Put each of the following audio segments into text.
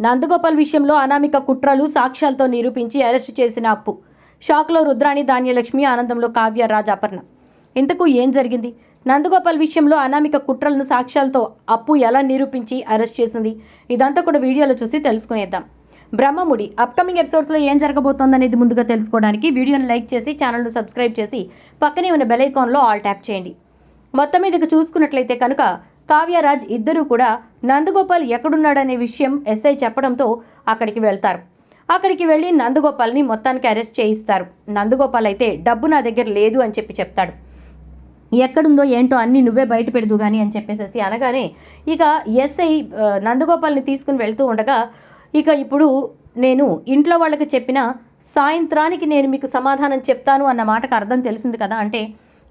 నందగోపాల్ విషయంలో అనామిక కుట్రలు సాక్ష్యాలతో నిరూపించి అరెస్టు చేసిన అప్పు. షాక్లో రుద్రాణి ధాన్యలక్ష్మి ఆనందంలో కావ్య రాజాపర్ణ. ఇంతకు ఏం జరిగింది? నందగోపాల్ విషయంలో అనామిక కుట్రలను సాక్ష్యాలతో అప్పు ఎలా నిరూపించి అరెస్ట్ చేసింది? ఇదంతా కూడా వీడియోలో చూసి తెలుసుకునేద్దాం. బ్రహ్మముడి అప్కమింగ్ ఎపిసోడ్స్లో ఏం జరగబోతోందనేది ముందుగా తెలుసుకోవడానికి వీడియోని లైక్ చేసి ఛానల్ను సబ్స్క్రైబ్ చేసి పక్కనే ఉన్న బెల్ ఐకాన్లో ఆల్ ట్యాప్ చేయండి. మొత్తం మీదకి చూసుకున్నట్లయితే కనుక కావ్యరాజ్ ఇద్దరూ కూడా నందగోపాల్ ఎక్కడున్నాడనే విషయం ఎస్ఐ చెప్పడంతో అక్కడికి వెళ్తారు. అక్కడికి వెళ్ళి నందగోపాల్ని మొత్తానికి అరెస్ట్ చేయిస్తారు. నందగోపాల్ అయితే డబ్బు నా దగ్గర లేదు అని చెప్పి చెప్తాడు. ఎక్కడుందో ఏంటో అన్ని నువ్వే బయట పెడదు కానీ అని చెప్పేసేసి అనగానే ఇక ఎస్ఐ నందగోపాల్ని తీసుకుని వెళ్తూ ఉండగా ఇక ఇప్పుడు నేను ఇంట్లో వాళ్ళకి చెప్పిన సాయంత్రానికి నేను మీకు సమాధానం చెప్తాను అన్న మాటకు అర్థం తెలిసింది కదా అంటే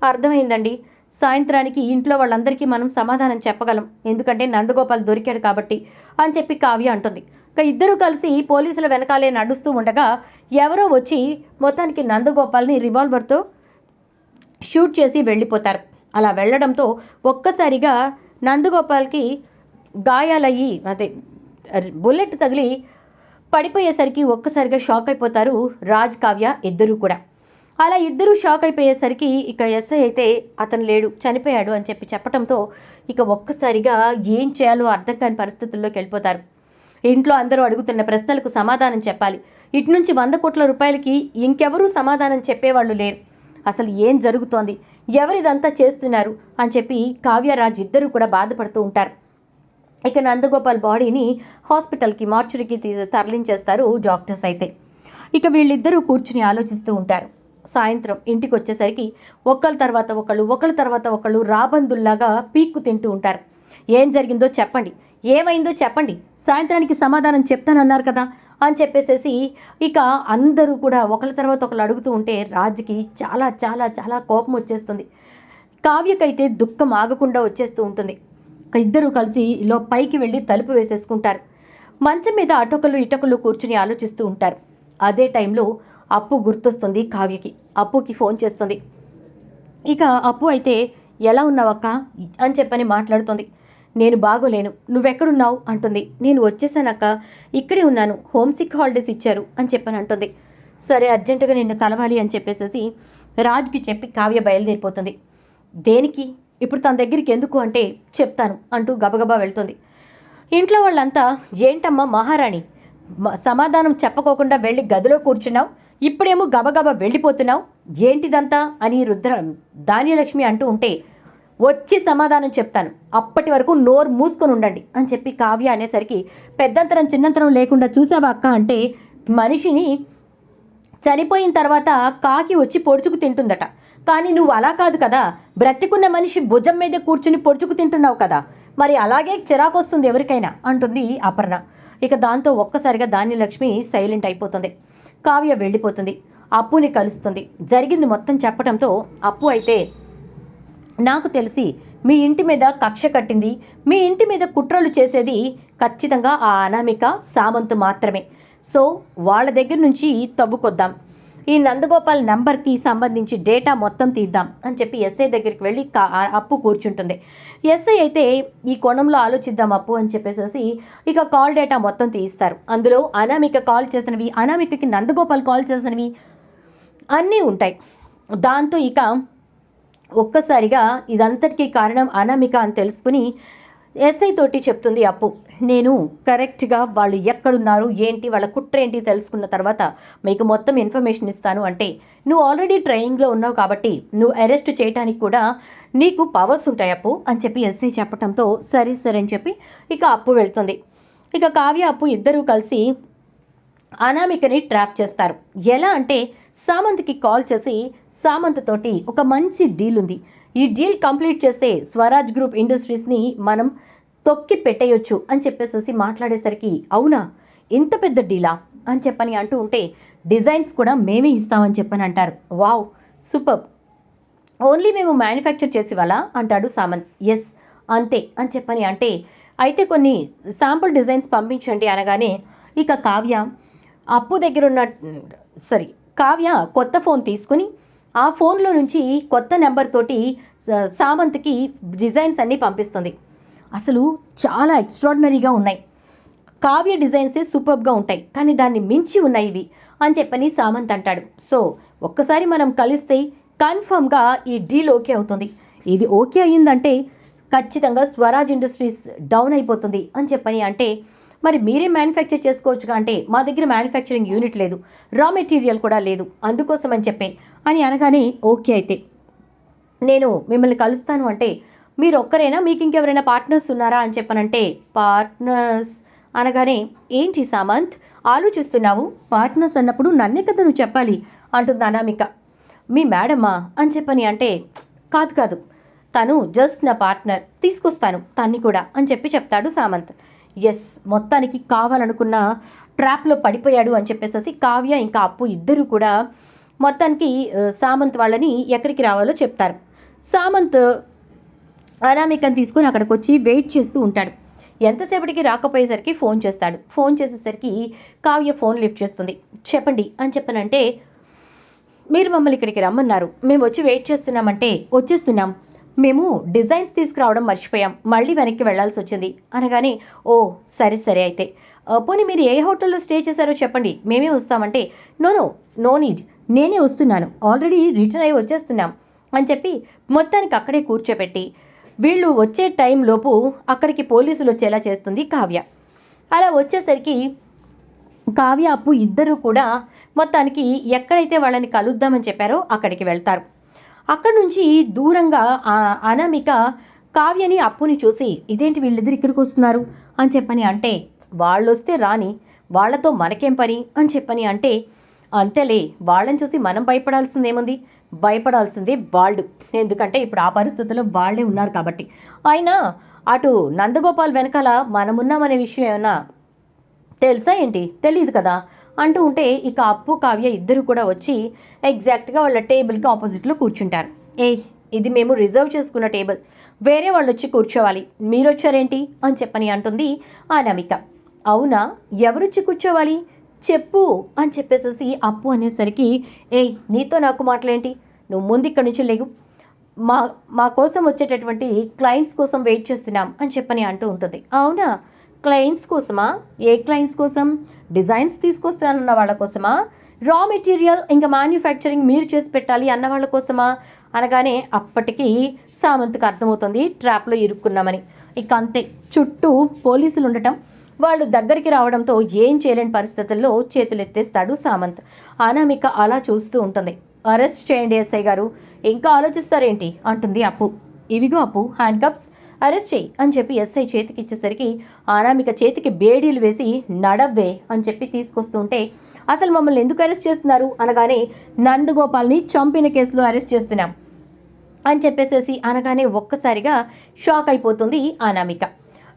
అర్థమైందండి. సాయంత్రానికి ఇంట్లో వాళ్ళందరికీ మనం సమాధానం చెప్పగలం. ఎందుకంటే నందగోపాల్ దొరికాడు కాబట్టి అని చెప్పి కావ్య అంటుంది. ఇక ఇద్దరూ కలిసి పోలీసుల వెనకాలే నడుస్తూ ఉండగా ఎవరో వచ్చి మొత్తానికి నందగోపాల్ని రివాల్వర్తో షూట్ చేసి వెళ్ళిపోతారు. అలా వెళ్ళడంతో ఒక్కసారిగా నందగోపాల్కి గాయాలయ్యి అదే బుల్లెట్ తగిలి పడిపోయేసరికి ఒక్కసారిగా షాక్ అయిపోతారు రాజ్ కావ్య ఇద్దరూ కూడా. అలా ఇద్దరు షాక్ అయిపోయేసరికి ఇక ఎస్ఐ అయితే అతను లేడు చనిపోయాడు అని చెప్పి చెప్పడంతో ఇక ఒక్కసారిగా ఏం చేయాలో అర్థం కాని పరిస్థితుల్లోకి వెళ్ళిపోతారు. ఇంట్లో అందరూ అడుగుతున్న ప్రశ్నలకు సమాధానం చెప్పాలి. ఇటు నుంచి వంద కోట్ల రూపాయలకి ఇంకెవరూ సమాధానం చెప్పేవాళ్ళు లేరు. అసలు ఏం జరుగుతోంది? ఎవరిదంతా చేస్తున్నారు? అని చెప్పి కావ్యరాజ్ ఇద్దరు కూడా బాధపడుతూ ఉంటారు. ఇక నందగోపాల్ బాడీని హాస్పిటల్కి మార్చురికి తీ- తరలించేస్తారు డాక్టర్స్ అయితే. ఇక వీళ్ళిద్దరూ కూర్చుని ఆలోచిస్తూ ఉంటారు. సాయంత్రం ఇంటికి వచ్చేసరికి ఒకళ్ళ తర్వాత ఒకళ్ళు ఒకళ్ళ తర్వాత ఒకళ్ళు రాబందుల్లాగా పీక్కు తింటూ ఉంటారు. ఏం జరిగిందో చెప్పండి. ఏమైందో చెప్పండి. సాయంత్రానికి సమాధానం చెప్తానన్నారు కదా అని చెప్పేసేసి ఇక అందరూ కూడా ఒకళ్ళ తర్వాత ఒకళ్ళు అడుగుతూ ఉంటే రాజుకి చాలా చాలా చాలా కోపం వచ్చేస్తుంది. కావ్యకైతే దుఃఖం ఆగకుండా వచ్చేస్తూ ఉంటుంది. ఇద్దరూ కలిసి లో పైకి వెళ్ళి తలుపు వేసేసుకుంటారు. మంచం మీద అటొకలు ఇటొకలు కూర్చుని ఆలోచిస్తూ ఉంటారు. అదే టైంలో అప్పు గుర్తొస్తుంది కావ్యకి. అప్పుకి ఫోన్ చేస్తుంది. ఇక అప్పు అయితే ఎలా ఉన్నావక్క? అని చెప్పని మాట్లాడుతుంది. నేను బాగోలేను. నువ్వెక్కడున్నావు? అంటుంది. నేను వచ్చేసానక్క. ఇక్కడే ఉన్నాను. హోమ్ సిక్ హాలిడేస్ ఇచ్చారు అని చెప్పని అంటుంది. సరే అర్జెంటుగా నిన్ను కలవాలి అని చెప్పేసేసి రాజ్కి చెప్పి కావ్య బయలుదేరిపోతుంది. దేనికి? ఇప్పుడు తన దగ్గరికి ఎందుకు అంటే చెప్తాను అంటూ గబగబా వెళ్తుంది. ఇంట్లో వాళ్ళంతా ఏంటమ్మా మహారాణి? సమాధానం చెప్పకోకుండా వెళ్ళి గదిలో కూర్చున్నావు? ఇప్పుడేమో గబగబ వెళ్ళిపోతున్నావు? ఏంటిదంతా? అని రుద్ర ధాన్యలక్ష్మి అంటూ ఉంటే వచ్చి సమాధానం చెప్తాను. అప్పటి వరకు నోరు మూసుకొని ఉండండి అని చెప్పి కావ్య అనేసరికి పెద్దంతరం చిన్నంతరం లేకుండా చూసావా అక్క? అంటే మనిషిని చనిపోయిన తర్వాత కాకి వచ్చి పొడుచుకు తింటుందట. కానీ నువ్వు అలా కాదు కదా. బ్రతికున్న మనిషి భుజం మీద కూర్చుని పొడుచుకు తింటున్నావు కదా. మరి అలాగే చిరాకు వస్తుంది ఎవరికైనా అంటుంది అపర్ణ. ఇక దాంతో ఒక్కసారిగా ధాన్యలక్ష్మి సైలెంట్ అయిపోతుంది. కావ్య వెళ్ళిపోతుంది. అప్పుని కలుస్తుంది. జరిగింది మొత్తం చెప్పడంతో అప్పు అయితే నాకు తెలిసి మీ ఇంటి మీద కక్ష కట్టింది. మీ ఇంటి మీద కుట్రలు చేసేది ఖచ్చితంగా ఆ అనామిక సామంతు మాత్రమే. సో వాళ్ళ దగ్గర నుంచి తవ్వుకొద్దాం. ఈ నందగోపాల్ నంబర్కి సంబంధించి డేటా మొత్తం తీద్దాం అని చెప్పి ఎస్ఐ దగ్గరికి వెళ్ళి అప్పు కూర్చుంటుంది. ఎస్ఐ అయితే ఈ కోణంలో ఆలోచిద్దాం అప్పు అని చెప్పేసి ఇక కాల్ డేటా మొత్తం తీయిస్తారు. అందులో అనామిక కాల్ చేసినవి అనామికకి నందగోపాల్ కాల్ చేసినవి అన్నీ ఉంటాయి. దాంతో ఇక ఒక్కసారిగా ఇదంతటికీ కారణం అనామిక అని తెలుసుకుని ఎస్ఐ తోటి చెప్తుంది అప్పు. నేను కరెక్ట్గా వాళ్ళు ఎక్కడున్నారు ఏంటి వాళ్ళ కుట్ర ఏంటి తెలుసుకున్న తర్వాత మీకు మొత్తం ఇన్ఫర్మేషన్ ఇస్తాను అంటే నువ్వు ఆల్రెడీ ట్రైనింగ్లో ఉన్నావు కాబట్టి నువ్వు అరెస్ట్ చేయడానికి కూడా నీకు పవర్స్ ఉంటాయి అప్పు అని చెప్పి ఎస్ఐ చెప్పడంతో సరే సరే అని చెప్పి ఇక అప్పు వెళ్తుంది. ఇక కావ్య అప్పు ఇద్దరూ కలిసి అనామికని ట్రాప్ చేస్తారు. ఎలా అంటే సామంత్కి కాల్ చేసి సామంత్ తోటి ఒక మంచి డీల్ ఉంది. ఈ డీల్ కంప్లీట్ చేస్తే స్వరాజ్ గ్రూప్ ఇండస్ట్రీస్ని మనం తొక్కి పెట్టేయొచ్చు అని చెప్పేసేసి మాట్లాడేసరికి అవునా? ఇంత పెద్ద డీలా? అని చెప్పని అంటూ ఉంటే డిజైన్స్ కూడా మేమే ఇస్తామని చెప్పని అంటారు. Wow super. ఓన్లీ మేము మ్యానుఫ్యాక్చర్ చేసేవాళ్ళ అంటాడు సామంత్ ఎస్ అంతే అని చెప్పని అంటే అయితే కొన్ని శాంపుల్ డిజైన్స్ పంపించండి అనగానే ఇక కావ్య అప్పు దగ్గర ఉన్న సారీ కావ్య కొత్త ఫోన్ తీసుకుని ఆ ఫోన్లో నుంచి కొత్త నెంబర్ తోటి సామంత్కి డిజైన్స్ అన్నీ పంపిస్తుంది. అసలు చాలా ఎక్స్ట్రాడినరీగా ఉన్నాయి. కావ్య డిజైన్సే సూపర్గా ఉంటాయి. కానీ దాన్ని మించి ఉన్నాయి ఇవి అని చెప్పని సామంత్ అంటాడు. సో ఒక్కసారి మనం కలిస్తే కన్ఫర్మ్గా ఈ డీల్ ఓకే అవుతుంది. ఇది ఓకే అయ్యిందంటే ఖచ్చితంగా స్వరాజ్ ఇండస్ట్రీస్ డౌన్ అయిపోతుంది అని చెప్పని అంటే మరి మీరే మ్యానుఫ్యాక్చర్ చేసుకోవచ్చుగా అంటే మా దగ్గర మ్యానుఫ్యాక్చరింగ్ యూనిట్ లేదు. రా మెటీరియల్ కూడా లేదు. అందుకోసం అని చెప్పే అని అనగానే ఓకే అయితే. నేను మిమ్మల్ని కలుస్తాను అంటే మీరు ఒక్కరైనా? మీకు ఇంకెవరైనా పార్ట్నర్స్ ఉన్నారా అని చెప్పనంటే పార్ట్నర్స్ అనగానే ఏంటి సామంత్? ఆలోచిస్తున్నావు? పార్ట్నర్స్ అన్నప్పుడు నన్నే కదా నువ్వు చెప్పాలి అంటుంది అనామిక. మీ మేడమా అని చెప్పని అంటే కాదు కాదు. తను జస్ట్ నా పార్ట్నర్ తీసుకొస్తాను తన్ని కూడా అని చెప్పి చెప్తాడు సామంత్. ఎస్ మొత్తానికి కావాలనుకున్న ట్రాప్లో పడిపోయాడు అని చెప్పేసి కావ్య ఇంకా అప్పు ఇద్దరు కూడా మొత్తానికి సామంత్ వాళ్ళని ఎక్కడికి రావాలో చెప్తారు. సామంత్ అనామికను తీసుకొని అక్కడికి వచ్చి వెయిట్ చేస్తూ ఉంటాడు. ఎంతసేపటికి రాకపోయేసరికి ఫోన్ చేస్తాడు. ఫోన్ చేసేసరికి కావ్య ఫోన్ లిఫ్ట్ చేస్తుంది. చెప్పండి అని చెప్పనంటే మీరు మమ్మల్ని ఇక్కడికి రమ్మన్నారు. మేము వచ్చి వెయిట్ చేస్తున్నామంటే వచ్చేస్తున్నాం. మేము డిజైన్స్ తీసుకురావడం మర్చిపోయాం. మళ్ళీ వెనక్కి వెళ్ళాల్సి వచ్చింది. అనగానే ఓ సరే సరే అయితే. పోనీ మీరు ఏ హోటల్లో స్టే చేశారో చెప్పండి. మేమే వస్తామంటే నో నో నో నీడ్ నేనే వస్తున్నాను. ఆల్రెడీ రిటర్న్ అయ్యి వచ్చేస్తున్నాం. అని చెప్పి మొత్తానికి అక్కడే కూర్చోబెట్టి వీళ్ళు వచ్చే టైం లోపు అక్కడికి పోలీసులు వచ్చేలా చేస్తుంది కావ్య. అలా వచ్చేసరికి కావ్య అప్పు ఇద్దరూ కూడా మొత్తానికి ఎక్కడైతే వాళ్ళని కలుద్దామని చెప్పారో అక్కడికి వెళ్తారు. అక్కడి నుంచి దూరంగా అనామిక కావ్యని అప్పుని చూసి ఇదేంటి వీళ్ళిద్దరు ఇక్కడికి వస్తున్నారు? అని చెప్పని అంటే వాళ్ళు వస్తే రాని వాళ్ళతో మనకేం పని? అని చెప్పని అంటే అంతేలే వాళ్ళని చూసి మనం భయపడాల్సిందేముంది? భయపడాల్సిందే వాళ్ళు. ఎందుకంటే ఇప్పుడు ఆ పరిస్థితుల్లో వాళ్ళే ఉన్నారు కాబట్టి. అయినా అటు నందగోపాల్ వెనకాల మనమున్నామనే విషయం ఏమన్నా తెలుసా ఏంటి? తెలియదు కదా. అంటూ ఉంటే ఇక అప్పు కావ్య ఇద్దరు కూడా వచ్చి ఎగ్జాక్ట్గా వాళ్ళ టేబుల్కి ఆపోజిట్లో కూర్చుంటారు. ఏ ఇది మేము రిజర్వ్ చేసుకున్న టేబుల్ వేరే వాళ్ళు వచ్చి కూర్చోవాలి. మీరు వచ్చారేంటి అని చెప్పని అంటుంది ఆ నమిక. అవునా? ఎవరొచ్చి కూర్చోవాలి? చెప్పు అని చెప్పేసేసి అప్పు అనేసరికి ఏయ్ నీతో నాకు మాటలేంటి నువ్వు ముందు ఇక్కడి నుంచి లేవు. మా మా కోసం వచ్చేటటువంటి క్లయింట్స్ కోసం వెయిట్ చేస్తున్నాం అని చెప్పని అంటూ ఉంటుంది. అవునా? క్లయింట్స్ కోసమా? ఏ క్లయింట్స్ కోసం? డిజైన్స్ తీసుకొస్తానన్న వాళ్ళ కోసమా? రా మెటీరియల్ ఇంకా మ్యానుఫ్యాక్చరింగ్ మీరు చేసి పెట్టాలి అన్న వాళ్ళ కోసమా? అనగానే అప్పటికి సామంత్కి అర్థమవుతుంది ట్రాప్లో ఇరుక్కున్నామని. ఇక అంతే. చుట్టూ పోలీసులు ఉండటం వాళ్ళు దగ్గరికి రావడంతో ఏం చేయలేని పరిస్థితుల్లో చేతులు ఎత్తేస్తాడు సామంత్. అనామిక అలా చూస్తూ ఉంటుంది. అరెస్ట్ చేయండి ఎస్ఐ గారు. ఇంకా ఆలోచిస్తారేంటి? అంటుంది అప్పు. ఇవిగో అప్పు హ్యాండ్ కప్స్ అరెస్ట్ చేయి అని చెప్పి ఎస్ఐ చేతికి ఇచ్చేసరికి అనామిక చేతికి బేడీలు వేసి నడవ్వే అని చెప్పి తీసుకొస్తుంటే అసలు మమ్మల్ని ఎందుకు అరెస్ట్ చేస్తున్నారు? అనగానే నందగోపాల్ని చంపిన కేసులో అరెస్ట్ చేస్తున్నాం. అని చెప్పేసేసి అనగానే ఒక్కసారిగా షాక్ అయిపోతుంది అనామిక.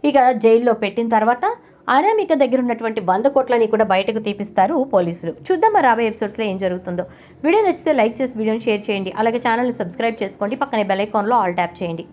ఇక జైల్లో పెట్టిన తర్వాత అనామిక దగ్గర ఉన్నటువంటి వంద కోట్లని కూడా బయటకు తీపిస్తారు పోలీసులు. చూద్దాం మరి రాబోయే ఎపిసోడ్స్లో ఏం జరుగుతుందో. వీడియో నచ్చితే లైక్ చేసి వీడియోని షేర్ చేయండి. అలాగే ఛానల్ని సబ్స్క్రైబ్ చేసుకోండి. పక్కనే బెల్ ఐకాన్లో ఆల్ ట్యాప్ చేయండి.